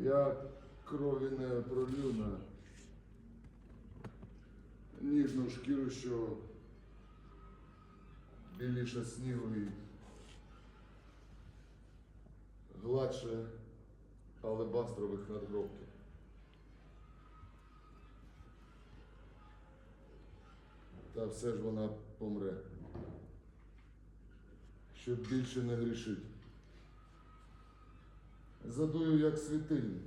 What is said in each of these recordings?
Я крові не пролю на ніжну шкіру, що біліше снігу і гладше алебастрових надгробків. Та все ж вона помре, щоб більше не грішить. Задую як світильник.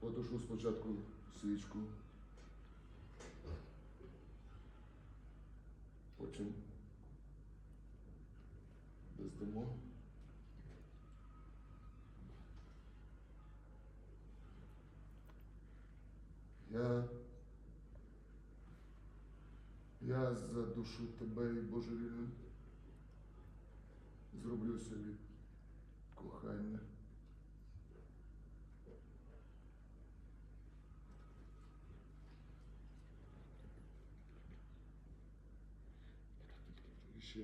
Потушу спочатку свічку. Потім бездимо. Я. Я задушу тебе і божевільним. Зроблю собі кохання. І ще.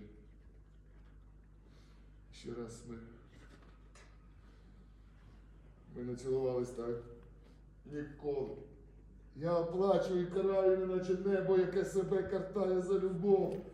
Ще раз ми. Ми не цілувались так. Ніколи. Я плачу і караю, неначе небо, яке себе картає за любов.